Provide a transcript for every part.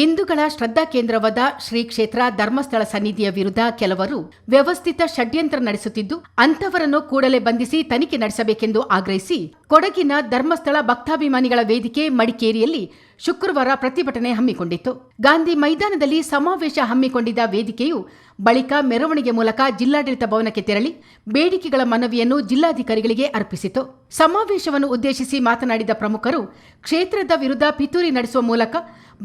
ಹಿಂದೂಗಳ ಶ್ರದ್ಧಾ ಕೇಂದ್ರವಾದ ಶ್ರೀ ಕ್ಷೇತ್ರ ಧರ್ಮಸ್ಥಳ ಸನ್ನಿಧಿಯ ವಿರುದ್ಧ ಕೆಲವರು ವ್ಯವಸ್ಥಿತ ಷಡ್ಯಂತ್ರ ನಡೆಸುತ್ತಿದ್ದು ಅಂತವರನ್ನು ಕೂಡಲೇ ಬಂಧಿಸಿ ತನಿಖೆ ನಡೆಸಬೇಕೆಂದು ಆಗ್ರಹಿಸಿ ಕೊಡಗಿನ ಧರ್ಮಸ್ಥಳ ಭಕ್ತಾಭಿಮಾನಿಗಳ ವೇದಿಕೆ ಮಡಿಕೇರಿಯಲ್ಲಿ ಶುಕ್ರವಾರ ಪ್ರತಿಭಟನೆ ಹಮ್ಮಿಕೊಂಡಿತ್ತು. ಗಾಂಧಿ ಮೈದಾನದಲ್ಲಿ ಸಮಾವೇಶ ಹಮ್ಮಿಕೊಂಡಿದ್ದ ವೇದಿಕೆಯು ಬಳಿಕ ಮೆರವಣಿಗೆ ಮೂಲಕ ಜಿಲ್ಲಾಡಳಿತ ಭವನಕ್ಕೆ ತೆರಳಿ ಬೇಡಿಕೆಗಳ ಮನವಿಯನ್ನು ಜಿಲ್ಲಾಧಿಕಾರಿಗಳಿಗೆ ಅರ್ಪಿಸಿತು. ಸಮಾವೇಶವನ್ನು ಉದ್ದೇಶಿಸಿ ಮಾತನಾಡಿದ ಪ್ರಮುಖರು, ಕ್ಷೇತ್ರದ ವಿರುದ್ಧ ಪಿತೂರಿ ನಡೆಸುವ ಮೂಲಕ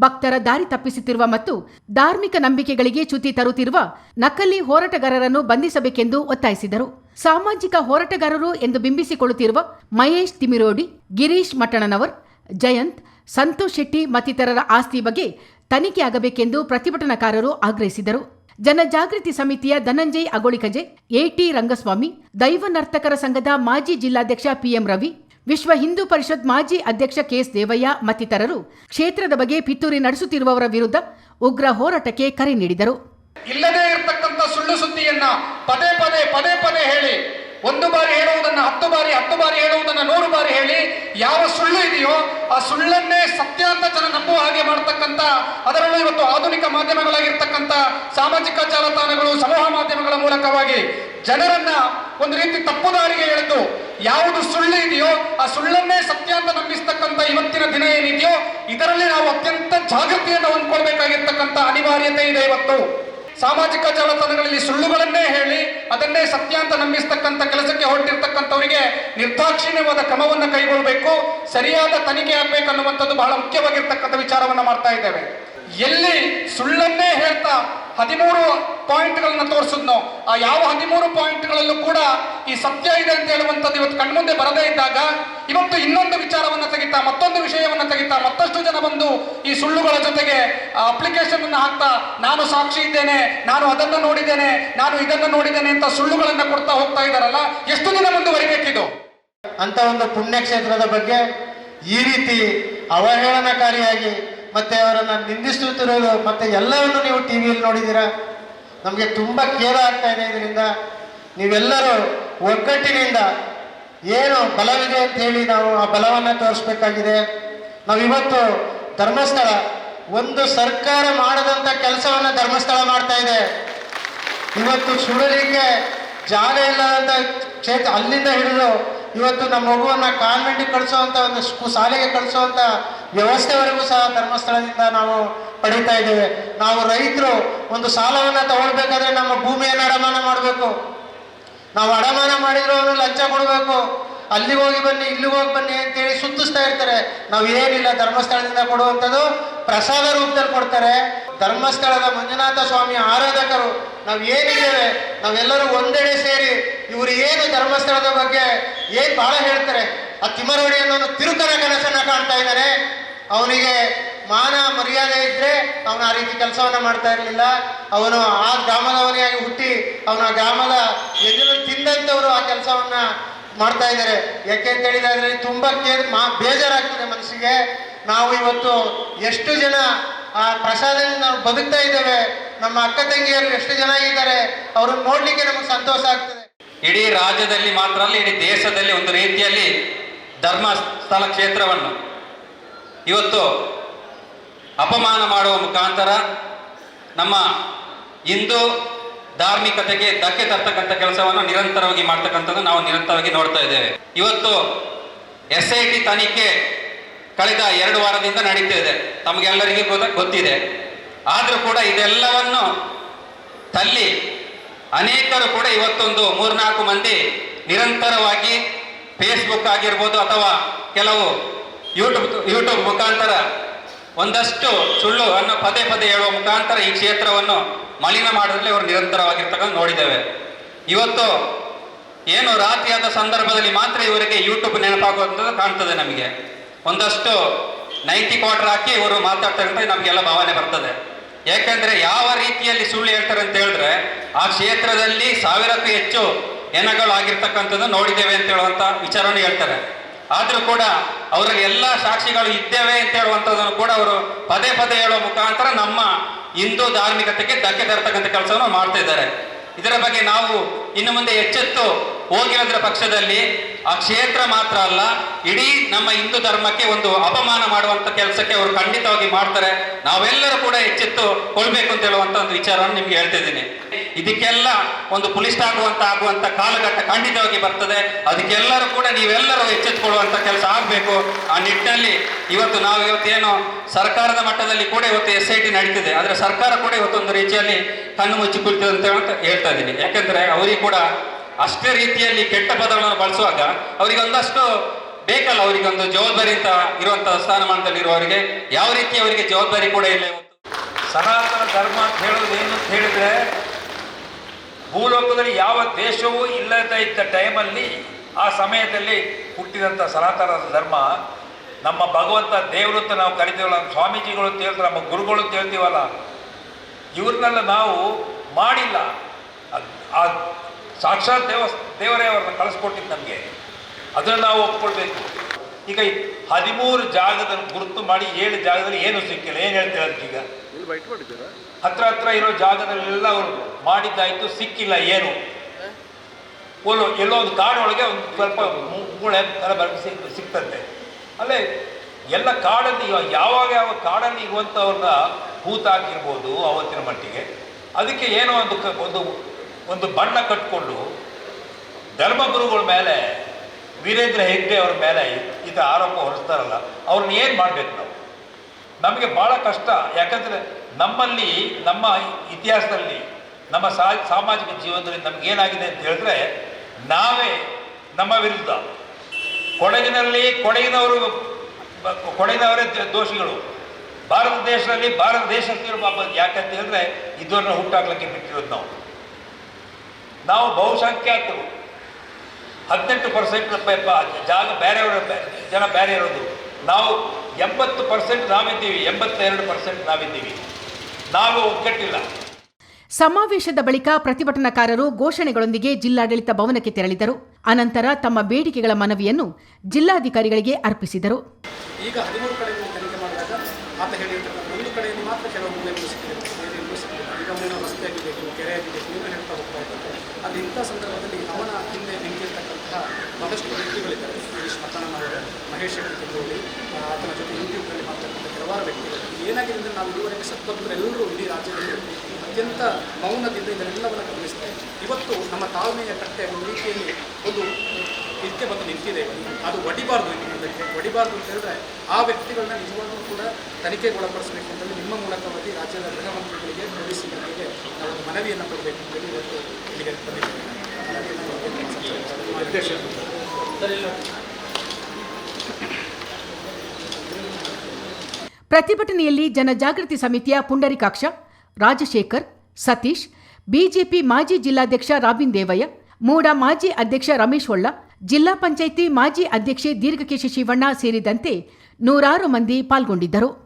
ಭಕ್ತರ ದಾರಿ ತಪ್ಪಿಸುತ್ತಿರುವ ಮತ್ತು ಧಾರ್ಮಿಕ ನಂಬಿಕೆಗಳಿಗೆ ಚ್ಯುತಿ ತರುತ್ತಿರುವ ನಕಲಿ ಹೋರಾಟಗಾರರನ್ನು ಬಂಧಿಸಬೇಕೆಂದು ಒತ್ತಾಯಿಸಿದರು. ಸಾಮಾಜಿಕ ಹೋರಾಟಗಾರರು ಎಂದು ಬಿಂಬಿಸಿಕೊಳ್ಳುತ್ತಿರುವ ಮಹೇಶ್ ತಿಮಿರೋಡಿ, ಗಿರೀಶ್ ಮಠಣನವರ್ ಜಯಂತ್, ಸಂತೋಷ್ ಶೆಟ್ಟಿ ಮತ್ತಿತರರ ಆಸ್ತಿ ಬಗ್ಗೆ ತನಿಖೆ ಆಗಬೇಕೆಂದು ಪ್ರತಿಭಟನಾಕಾರರು ಆಗ್ರಹಿಸಿದರು. ಜನಜಾಗೃತಿ ಸಮಿತಿಯ ಧನಂಜಯ್ ಅಗೋಳಿಕಜೆ, ಎಟಿ ರಂಗಸ್ವಾಮಿ, ದೈವ ನರ್ತಕರ ಸಂಘದ ಮಾಜಿ ಜಿಲ್ಲಾಧ್ಯಕ್ಷ ಪಿಎಂ ರವಿ, ವಿಶ್ವ ಹಿಂದೂ ಪರಿಷತ್ ಮಾಜಿ ಅಧ್ಯಕ್ಷ ಕೆಎಸ್ ದೇವಯ್ಯ ಮತ್ತಿತರರು ಕ್ಷೇತ್ರದ ಬಗ್ಗೆ ಪಿತೂರಿ ನಡೆಸುತ್ತಿರುವವರ ವಿರುದ್ಧ ಉಗ್ರ ಹೋರಾಟಕ್ಕೆ ಕರೆ ನೀಡಿದರು. ಸುಳ್ಳು ಸುದ್ದಿಯನ್ನ ಪದೇ ಪದೇ ಪದೇ ಪದೇ ಹೇಳಿ. ಒಂದು ಬಾರಿ ಹೇಳುವುದನ್ನ ಹತ್ತು ಬಾರಿ ಹತ್ತು ಬಾರಿ ಹೇಳುವುದನ್ನ ನೂರು ಬಾರಿ ಹೇಳಿ. ಯಾವ ಸುಳ್ಳು ಇದೆಯೋ ಆ ಸುಳ್ಳನ್ನೇ ಸತ್ಯ ಅಂತ ಜನ ನಂಬುವ ಹಾಗೆ ಮಾಡತಕ್ಕಂತ ಅದರಲ್ಲೂ ಇವತ್ತು ಆಧುನಿಕ ಮಾಧ್ಯಮಗಳಾಗಿರ್ತಕ್ಕಂಥ ಸಾಮಾಜಿಕ ಜಾಲತಾಣಗಳು, ಸಮೂಹ ಮಾಧ್ಯಮಗಳ ಮೂಲಕವಾಗಿ ಜನರನ್ನ ಒಂದು ರೀತಿ ತಪ್ಪು ದಾರಿಗೆ ಎಳೆದು ಯಾವುದು ಸುಳ್ಳು ಇದೆಯೋ ಆ ಸುಳ್ಳನ್ನೇ ಸತ್ಯ ಅಂತ ನಂಬಿಸ್ತಕ್ಕಂಥ ಇವತ್ತಿನ ದಿನ ಏನಿದೆಯೋ ಇದರಲ್ಲಿ ನಾವು ಅತ್ಯಂತ ಜಾಗೃತಿಯನ್ನು ಹೊಂದ್ಕೊಳ್ಬೇಕಾಗಿರ್ತಕ್ಕಂಥ ಅನಿವಾರ್ಯತೆ ಇದೆ ಇವತ್ತು. ಸಾಮಾಜಿಕ ಜಾಲತಾಣಗಳಲ್ಲಿ ಸುಳ್ಳುಗಳನ್ನೇ ಹೇಳಿ, ಅದನ್ನೇ ಸತ್ಯ ಅಂತ ನಂಬಿಸ್ತಕ್ಕಂಥ ಕೆಲಸಕ್ಕೆ ಹೊರಟಿರ್ತಕ್ಕಂಥವರಿಗೆ ನಿರ್ದಾಕ್ಷಿಣ್ಯವಾದ ಕ್ರಮವನ್ನು ಕೈಗೊಳ್ಳಬೇಕು ಸರಿಯಾದ ತನಿಖೆ ಆಗ್ಬೇಕನ್ನುವಂಥದ್ದು ಬಹಳ ಮುಖ್ಯವಾಗಿರ್ತಕ್ಕಂಥ ವಿಚಾರವನ್ನ ಮಾಡ್ತಾ ಇದ್ದೇವೆ. ಎಲ್ಲಿ ಸುಳ್ಳನ್ನೇ ಹೇಳ್ತಾ ಹದಿಮೂರು ಪಾಯಿಂಟ್ಗಳನ್ನ ತೋರಿಸಿದ್ನೋ. ಆ ಯಾವ ಹದಿಮೂರು ಪಾಯಿಂಟ್ಗಳಲ್ಲೂ ಕೂಡ ಈ ಸತ್ಯ ಇದೆ ಅಂತ ಹೇಳುವಂಥದ್ದು ಇವತ್ತು ಕಣ್ಮುಂದೆ ಬರದೇ ಇದ್ದಾಗ ಇವತ್ತು ಇನ್ನೊಂದು ವಿಚಾರವನ್ನ ತೆಗಿತಾ, ಮತ್ತೊಂದು ವಿಷಯವನ್ನ ತೆಗಿತಾ, ಮತ್ತಷ್ಟು ಜನ ಬಂದು ಈ ಸುಳ್ಳುಗಳ ಜೊತೆಗೆ ಅಪ್ಲಿಕೇಶನ್ ಅನ್ನು ಹಾಕ್ತಾ, ನಾನು ಸಾಕ್ಷಿ ಇದ್ದೇನೆ, ನಾನು ಅದನ್ನು ನೋಡಿದ್ದೇನೆ, ನಾನು ಇದನ್ನು ನೋಡಿದ್ದೇನೆ ಅಂತ ಸುಳ್ಳುಗಳನ್ನು ಕೊಡ್ತಾ ಹೋಗ್ತಾ ಇದ್ದಾರಲ್ಲ, ಎಷ್ಟು ದಿನ ಮುಂದುವರಿಬೇಕಿದು? ಅಂತ ಒಂದು ಪುಣ್ಯಕ್ಷೇತ್ರದ ಬಗ್ಗೆ ಈ ರೀತಿ ಅವಹೇಳನಕಾರಿಯಾಗಿ ಮತ್ತೆ ಅವರನ್ನ ನಿಂದಿಸುತ್ತಿರೋದು ಮತ್ತೆ ಎಲ್ಲವನ್ನು ನೀವು ಟಿವಿಯಲ್ಲಿ ನೋಡಿದ್ದೀರಾ? ನಮಗೆ ತುಂಬ ಖೇದ ಆಗ್ತಾ ಇದೆ ಇದರಿಂದ. ನೀವೆಲ್ಲರೂ ಒಗ್ಗಟ್ಟಿನಿಂದ ಏನು ಬಲವಿದೆ ಅಂತ ಹೇಳಿ ನಾವು ಆ ಬಲವನ್ನು ತೋರಿಸ್ಬೇಕಾಗಿದೆ. ನಾವಿವತ್ತು ಧರ್ಮಸ್ಥಳ, ಒಂದು ಸರ್ಕಾರ ಮಾಡದಂಥ ಕೆಲಸವನ್ನು ಧರ್ಮಸ್ಥಳ ಮಾಡ್ತಾ ಇದೆ. ಇವತ್ತು ಸುಡಲಿಕ್ಕೆ ಜಾಗ ಇಲ್ಲದಂಥ ಕ್ಷೇತ್ರ ಅಲ್ಲಿಂದ ಹಿಡಿದು ಇವತ್ತು ನಮ್ಮ ಮಗುವನ್ನು ಕಾನ್ವೆಂಟಿಗೆ ಕಳಿಸುವಂಥ ಒಂದು ಶಾಲೆಗೆ ಕಳಿಸುವಂಥ ವ್ಯವಸ್ಥೆವರೆಗೂ ಸಹ ಧರ್ಮಸ್ಥಳದಿಂದ ನಾವು ಪಡೀತಾ ಇದ್ದೇವೆ. ನಾವು ರೈತರು ಒಂದು ಸಾಲವನ್ನ ತಗೊಳ್ಬೇಕಾದ್ರೆ ನಮ್ಮ ಭೂಮಿಯನ್ನು ಅಡಮಾನ ಮಾಡಬೇಕು. ನಾವು ಅಡಮಾನ ಮಾಡಿದ್ರು ಅವನು ಲಂಚ ಕೊಡಬೇಕು. ಅಲ್ಲಿಗೆ ಹೋಗಿ ಬನ್ನಿ, ಇಲ್ಲಿಗೆ ಹೋಗಿ ಬನ್ನಿ ಅಂತೇಳಿ ಸುತ್ತಿಸ್ತಾ ಇರ್ತಾರೆ. ನಾವು ಏನಿಲ್ಲ, ಧರ್ಮಸ್ಥಳದಿಂದ ಕೊಡುವಂಥದ್ದು ಪ್ರಸಾದ ರೂಪದಲ್ಲಿ ಕೊಡ್ತಾರೆ. ಧರ್ಮಸ್ಥಳದ ಮಂಜುನಾಥ ಸ್ವಾಮಿ ಆರಾಧಕರು, ನಾವು ಏನಿದ್ದೇವೆ, ನಾವೆಲ್ಲರೂ ಒಂದೆಡೆ ಸೇರಿ ಇವರು ಏನು ಧರ್ಮಸ್ಥಳದ ಬಗ್ಗೆ ಏನು ಬಹಳ ಹೇಳ್ತಾರೆ. ಆ ತಿಮ್ಮರವಡಿ ಅನ್ನೋನು ತಿರುಕನ ಕನಸನ್ನು ಕಾಣ್ತಾ ಇದ್ದಾರೆ ಅವನಿಗೆ ಮಾನ ಮರ್ಯಾದೆ ಇದ್ರೆ ಅವನು ಆ ರೀತಿ ಕೆಲಸವನ್ನ ಮಾಡ್ತಾ ಇರಲಿಲ್ಲ. ಅವನು ಆ ಗ್ರಾಮದವನಿಯಾಗಿ ಹುಟ್ಟಿ ಅವನ ಆ ಗ್ರಾಮದ ಎದುರು ತಿಂದಂಥವರು ಆ ಕೆಲಸವನ್ನ ಮಾಡ್ತಾ ಇದ್ದಾರೆ. ಯಾಕೆ ಅಂತ ಹೇಳಿದ್ರೆ ಅದರಲ್ಲಿ ತುಂಬಾ ಕೇರ್ ಮಾ, ಬೇಜಾರಾಗ್ತದೆ ಮನಸ್ಸಿಗೆ. ನಾವು ಇವತ್ತು ಎಷ್ಟು ಜನ ಆ ಪ್ರಸಾದದಿಂದ ನಾವು ಬದುಕ್ತಾ ಇದ್ದೇವೆ. ನಮ್ಮ ಅಕ್ಕ ತಂಗಿಯರು ಎಷ್ಟು ಜನ ಇದ್ದಾರೆ. ಅವ್ರನ್ನ ನೋಡ್ಲಿಕ್ಕೆ ನಮಗೆ ಸಂತೋಷ ಆಗ್ತದೆ. ಇಡೀ ರಾಜ್ಯದಲ್ಲಿ ಮಾತ್ರ ಅಲ್ಲ, ಇಡೀ ದೇಶದಲ್ಲಿ ಒಂದು ರೀತಿಯಲ್ಲಿ ಧರ್ಮಸ್ಥಳ ಕ್ಷೇತ್ರವನ್ನು. ಇವತ್ತು ಅಪಮಾನ ಮಾಡುವ ಮುಖಾಂತರ ನಮ್ಮ ಹಿಂದೂ ಧಾರ್ಮಿಕತೆಗೆ ಧಕ್ಕೆ ತರ್ತಕ್ಕಂಥ ಕೆಲಸವನ್ನು ನಿರಂತರವಾಗಿ ಮಾಡ್ತಕ್ಕಂಥದ್ದು ನಾವು ನಿರಂತರವಾಗಿ ನೋಡ್ತಾ ಇದ್ದೇವೆ. ಇವತ್ತು ಎಸ್ ಐ ಟಿ ತನಿಖೆ ಕಳೆದ ಎರಡು ವಾರದಿಂದ ನಡೀತಾ ಇದೆ. ತಮಗೆಲ್ಲರಿಗೂ ಗೊತ್ತ, ಗೊತ್ತಿದೆ. ಆದರೂ ಕೂಡ ಇದೆಲ್ಲವನ್ನು ತಲ್ಲಿ ಅನೇಕರು ಕೂಡ ಇವತ್ತೊಂದು ಮೂರ್ನಾಲ್ಕು ಮಂದಿ ನಿರಂತರವಾಗಿ ಫೇಸ್ಬುಕ್ ಆಗಿರ್ಬೋದು ಅಥವಾ ಕೆಲವು ಯೂಟ್ಯೂಬ್ ಯೂಟ್ಯೂಬ್ ಮುಖಾಂತರ ಒಂದಷ್ಟು ಸುಳ್ಳು ಅನ್ನೋ ಪದೇ ಪದೇ ಹೇಳುವ ಮುಖಾಂತರ ಈ ಕ್ಷೇತ್ರವನ್ನು ಮಲಿನ ಮಾಡೋದ್ರಲ್ಲಿ ಅವರು ನಿರಂತರವಾಗಿರ್ತಕ್ಕಂಥ ನೋಡಿದ್ದೇವೆ. ಇವತ್ತು ಏನು ರಾತ್ರಿಯಾದ ಸಂದರ್ಭದಲ್ಲಿ ಮಾತ್ರ ಇವರಿಗೆ ಯೂಟ್ಯೂಬ್ ನೆನಪಾಗುವಂಥದ್ದು ಕಾಣ್ತದೆ ನಮಗೆ. ಒಂದಷ್ಟು ನೈಂಟಿ ಕ್ವಾರ್ಟರ್ ಹಾಕಿ ಇವರು ಮಾತಾಡ್ತಾರೆ ನಮಗೆಲ್ಲ ಭಾವನೆ ಬರ್ತದೆ. ಯಾಕೆಂದ್ರೆ ಯಾವ ರೀತಿಯಲ್ಲಿ ಸುಳ್ಳು ಹೇಳ್ತಾರೆ ಅಂತ ಹೇಳಿದ್ರೆ ಆ ಕ್ಷೇತ್ರದಲ್ಲಿ ಸಾವಿರಕ್ಕೂ ಹೆಚ್ಚು ಎನಗಳು ಆಗಿರ್ತಕ್ಕಂಥದ್ದು ನೋಡಿದ್ದೇವೆ ಅಂತ ಹೇಳುವಂತ ವಿಚಾರವನ್ನು ಹೇಳ್ತಾರೆ. ಆದ್ರೂ ಕೂಡ ಅವರಲ್ಲಿ ಎಲ್ಲ ಸಾಕ್ಷಿಗಳು ಇದ್ದೇವೆ ಅಂತ ಹೇಳುವಂಥದ್ದನ್ನು ಕೂಡ ಅವರು ಪದೇ ಪದೇ ಹೇಳುವ ಮುಖಾಂತರ ನಮ್ಮ ಹಿಂದೂ ಧಾರ್ಮಿಕತೆಗೆ ಧಕ್ಕೆ ತರ್ತಕ್ಕಂಥ ಕೆಲಸವನ್ನು ಮಾಡ್ತಾ ಇದ್ದಾರೆ. ಇದರ ಬಗ್ಗೆ ನಾವು ಇನ್ನು ಮುಂದೆ ಎಚ್ಚೆತ್ತು ಹೋಗಿರೋದ್ರ ಪಕ್ಷದಲ್ಲಿ ಆ ಕ್ಷೇತ್ರ ಮಾತ್ರ ಅಲ್ಲ, ಇಡೀ ನಮ್ಮ ಹಿಂದೂ ಧರ್ಮಕ್ಕೆ ಒಂದು ಅಪಮಾನ ಮಾಡುವಂಥ ಕೆಲಸಕ್ಕೆ ಅವರು ಖಂಡಿತವಾಗಿ ಮಾಡ್ತಾರೆ. ನಾವೆಲ್ಲರೂ ಕೂಡ ಎಚ್ಚೆತ್ತು ಕೊಳ್ಬೇಕು ಅಂತ ಹೇಳುವಂಥ ಒಂದು ವಿಚಾರವನ್ನು ನಿಮ್ಗೆ ಹೇಳ್ತಿದ್ದೀನಿ ಇದಕ್ಕೆಲ್ಲ ಒಂದು ಪುಲಿಸ್ಟ್ ಆಗುವಂತ ಆಗುವಂತ ಕಾಲಘಟ್ಟ ಖಂಡಿತವಾಗಿ ಬರ್ತದೆ. ಅದಕ್ಕೆಲ್ಲರೂ ಕೂಡ ನೀವೆಲ್ಲರೂ ಎಚ್ಚೆತ್ತುಕೊಳ್ಳುವಂತ ಕೆಲಸ ಆಗಬೇಕು. ಆ ನಿಟ್ಟಿನಲ್ಲಿ ಇವತ್ತು ನಾವು ಇವತ್ತೇನು ಸರ್ಕಾರದ ಮಟ್ಟದಲ್ಲಿ ಕೂಡ ಇವತ್ತು ಎಸ್ ಐ ಟಿ ನಡೀತಿದೆ. ಆದರೆ ಸರ್ಕಾರ ಕೂಡ ಇವತ್ತೊಂದು ರೀತಿಯಲ್ಲಿ ಕಣ್ಣು ಮುಚ್ಚಿ ಕುಳಿತು ಅಂತ ಹೇಳ್ತಾ- ಇದ್ದೀನಿ. ಯಾಕಂದ್ರೆ ಅವರಿಗೆ ಕೂಡ ಅಷ್ಟೇ ರೀತಿಯಲ್ಲಿ ಕೆಟ್ಟ ಪದಗಳನ್ನು ಬಳಸುವಾಗ ಅವರಿಗೆ ಒಂದಷ್ಟು ಬೇಕಲ್ಲ, ಅವರಿಗೆ ಒಂದು ಜವಾಬ್ದಾರಿ ಅಂತ ಇರುವಂತಹ ಸ್ಥಾನಮಾನದಲ್ಲಿ ಇರುವವರಿಗೆ ಯಾವ ರೀತಿ ಅವರಿಗೆ ಜವಾಬ್ದಾರಿ ಕೂಡ ಇಲ್ಲ ಸನಾತನ ಧರ್ಮ ಅಂತ ಹೇಳೋದು ಏನು ಅಂತ ಹೇಳಿದ್ರೆ ಭೂಲೋಕದಲ್ಲಿ ಯಾವ ದೇಶವೂ ಇಲ್ಲದ ಇದ್ದ ಟೈಮಲ್ಲಿ ಆ ಸಮಯದಲ್ಲಿ ಹುಟ್ಟಿದಂಥ ಸನಾತನ ಧರ್ಮ, ನಮ್ಮ ಭಗವಂತ ದೇವರು ಅಂತ ನಾವು ಕರಿತೀವಲ್ಲ, ನಮ್ಮ ಸ್ವಾಮೀಜಿಗಳು ಅಂತ ಹೇಳ್ತಾರೆ, ನಮ್ಮ ಗುರುಗಳು ಅಂತ ಹೇಳ್ತೀವಲ್ಲ, ಇವ್ರನ್ನೆಲ್ಲ ನಾವು ಮಾಡಿಲ್ಲ. ಆ ಸಾಕ್ಷಾತ್ ದೇವ ದೇವರೇ ಅವ್ರನ್ನ ಕಳಿಸ್ಕೊಟ್ಟಿದ್ದು ನಮಗೆ. ಅದನ್ನು ನಾವು ಒಪ್ಕೊಳ್ಬೇಕು. ಈಗ ಹದಿಮೂರು ಜಾಗದ ಗುರುತು ಮಾಡಿ ಏಳು ಜಾಗದಲ್ಲಿ ಏನು ಸಿಕ್ಕಿಲ್ಲ ಏನು ಹೇಳ್ತೀರ ಅದಕ್ಕೀಗ ಹತ್ರ ಹತ್ರ ಇರೋ ಜಾಗದಲ್ಲೆಲ್ಲ ಅವರು ಮಾಡಿದ್ದಾಯ್ತು ಸಿಕ್ಕಿಲ್ಲ ಏನು? ಎಲ್ಲೋ ಒಂದು ಕಾಡೊಳಗೆ ಒಂದು ಸ್ವಲ್ಪ ಮೂಳೆ ಥರ ಬರ್ ಸಿಕ್ ಸಿಕ್ತಂತೆ. ಅಲ್ಲೇ ಎಲ್ಲ ಕಾಡಲ್ಲಿ ಯಾವಾಗ ಯಾವ ಕಾಡಲ್ಲಿ ಇರುವಂಥವ್ರನ್ನ ಭೂತ ಹಾಕಿರ್ಬೋದು ಅವತ್ತಿನ ಮಟ್ಟಿಗೆ ಅದಕ್ಕೆ ಏನೋ ಒಂದು ಒಂದು ಒಂದು ಬಣ್ಣ ಕಟ್ಕೊಂಡು ಧರ್ಮಗುರುಗಳ ಮೇಲೆ ವೀರೇಂದ್ರ ಹೆಗ್ಡೆ ಅವ್ರ ಮೇಲೆ ಇದು ಆರೋಪ ಹೊರಿಸ್ತಾರಲ್ಲ ಅವ್ರನ್ನ ಏನು ಮಾಡಬೇಕು ನಾವು? ನಮಗೆ ಭಾಳ ಕಷ್ಟ. ಯಾಕಂದರೆ ನಮ್ಮಲ್ಲಿ, ನಮ್ಮ ಇತಿಹಾಸದಲ್ಲಿ, ನಮ್ಮ ಸಾಮಾಜಿಕ ಜೀವನದಲ್ಲಿ ನಮಗೇನಾಗಿದೆ ಅಂತ ಹೇಳಿದ್ರೆ, ನಾವೇ ನಮ್ಮ ವಿರುದ್ಧ, ಕೊಡಗಿನಲ್ಲಿ ಕೊಡಗಿನವರು ಕೊಡಗಿನವರೇ ದೋಷಿಗಳು. ಭಾರತ ದೇಶದಲ್ಲಿ ಭಾರತ ದೇಶಸ್ಥರು ಪಾಪ ಯಾಕಂತ ಹೇಳಿದ್ರೆ ಇದನ್ನ ಹುಟ್ಟಾಕ್ಲಿಕ್ಕೆ ಬಿಟ್ಟಿರೋದು ನಾವು. ನಾವು ಬಹುಸಂಖ್ಯಾತರು. ಹದಿನೆಂಟು ಪರ್ಸೆಂಟ್ ಜಾಗ ಬೇರೆಯವರ ಜನ ಬೇರೆ ಇರೋದು. ನಾವು ಎಂಬತ್ತು ಪರ್ಸೆಂಟ್ ನಾವಿದ್ದೀವಿ ಎಂಬತ್ತೆರಡು ಪರ್ಸೆಂಟ್ ನಾವಿದ್ದೀವಿ. ನಾವು ಒಗ್ಗಟ್ಟಿಲ್ಲ. ಸಮಾವೇಶದ ಬಳಿಕ ಪ್ರತಿಭಟನಾಕಾರರು ಘೋಷಣೆಗಳೊಂದಿಗೆ ಜಿಲ್ಲಾಡಳಿತ ಭವನಕ್ಕೆ ತೆರಳಿದರು. ಅನಂತರ ತಮ್ಮ ಬೇಡಿಕೆಗಳ ಮನವಿಯನ್ನು ಜಿಲ್ಲಾಧಿಕಾರಿಗಳಿಗೆ ಅರ್ಪಿಸಿದರು. ಈಗ ಹದಿಮೂರು ಕಡೆ ಆತ ಹೇಳಿರ್ತಕ್ಕಂಥ ಒಂದು ಕಡೆಯಲ್ಲಿ ಮಾತ್ರ ಕೆಲವು ಮೂಲೆಗಳು ಸಿಕ್ಕಿದೆ ಬೇರೆ ಸಿಕ್ಕಿದೆ ರಸ್ತೆ ಆಗಿರಬೇಕು ಕೆರೆ ಆಗಿರಬೇಕು ಏನೋ ಹೇಳ್ತಾ ಹೋಗ್ತಾ ಇದ್ದಾರೆ ಅಲ್ಲಿ ಇಂಥ ಸಂದರ್ಭದಲ್ಲಿ ಅವನ ಹಿಂದೆ ನಿಂತಿರ್ತಕ್ಕಂತಹ ಬಹಳಷ್ಟು ವ್ಯಕ್ತಿಗಳಿದ್ದಾರೆ. ಗಿರೀಶ್ ಮತನವರು ಮಹೇಶ್ ಹೆಗ್ಡೆ ಆತನ ಜೊತೆ ಯೂಟ್ಯೂಬ್ನಲ್ಲಿ ಮಾಡ್ತಕ್ಕಂಥ ಕೆಲವಾರು ವ್ಯಕ್ತಿಗಳು. ಏನಾಗಿದೆ ಅಂದರೆ ನಾವು ಇದುವರೆಗೆ ಎಲ್ಲರೂ ಇಡೀ ರಾಜ್ಯದಲ್ಲಿ ಅತ್ಯಂತ ಮೌನದಿಂದ ಇದನ್ನೆಲ್ಲವನ್ನು ಗಮನಿಸ್ತಾ ಇವತ್ತು ನಮ್ಮ ತಾಳ್ಮೆಯ ಕಟ್ಟೆ ಒಂದು ರೀತಿಯಲ್ಲಿ ಒಂದು ಇದಕ್ಕೆ ಬಂದು ನಿಂತಿದೆ ಅದು ಒಡಿಬಾರ್ದು ಇನ್ನು ಮುಂದಕ್ಕೆ. ಒಡಿಬಾರ್ದು ಅಂತ ಹೇಳಿದ್ರೆ ಆ ವ್ಯಕ್ತಿಗಳನ್ನ ನಿಜವಾಗ್ಲೂ ಕೂಡ ತನಿಖೆಗೊಳಪಡಿಸಬೇಕು ಅಂತ ನಿಮ್ಮ ಮೂಲಕವಾಗಿ ರಾಜ್ಯದ ಗೃಹ ಮಂತ್ರಿಗಳಿಗೆ ಪೊಲೀಸ್ ಇಲಾಖೆಗೆ ನಾವು ಮನವಿಯನ್ನು ಕೊಡಬೇಕು ಅಂತೇಳಿ ಇವತ್ತು ಇಲ್ಲಿಗೆ ಪ್ರತಿಭಟನೆಯಲ್ಲಿ ಜನಜಾಗೃತಿ ಸಮಿತಿಯ ಪುಂಡರಿಕಾಕ್ಷ, ರಾಜಶೇಖರ್, ಸತೀಶ್, ಬಿಜೆಪಿ ಮಾಜಿ ಜಿಲ್ಲಾಧ್ಯಕ್ಷ ರಾಬಿನ್ ದೇವಯ್ಯ, ಮೂಡ ಮಾಜಿ ಅಧ್ಯಕ್ಷ ರಮೇಶ್ ಹೊಳ್ಳ ಜಿಲ್ಲಾ ಪಂಚಾಯಿತಿ ಮಾಜಿ ಅಧ್ಯಕ್ಷೆ ದೀರ್ಘಕೇಶಿ ಶಿವಣ್ಣ ಸೇರಿದಂತೆ ನೂರಾರು ಮಂದಿ ಪಾಲ್ಗೊಂಡಿದ್ದರು.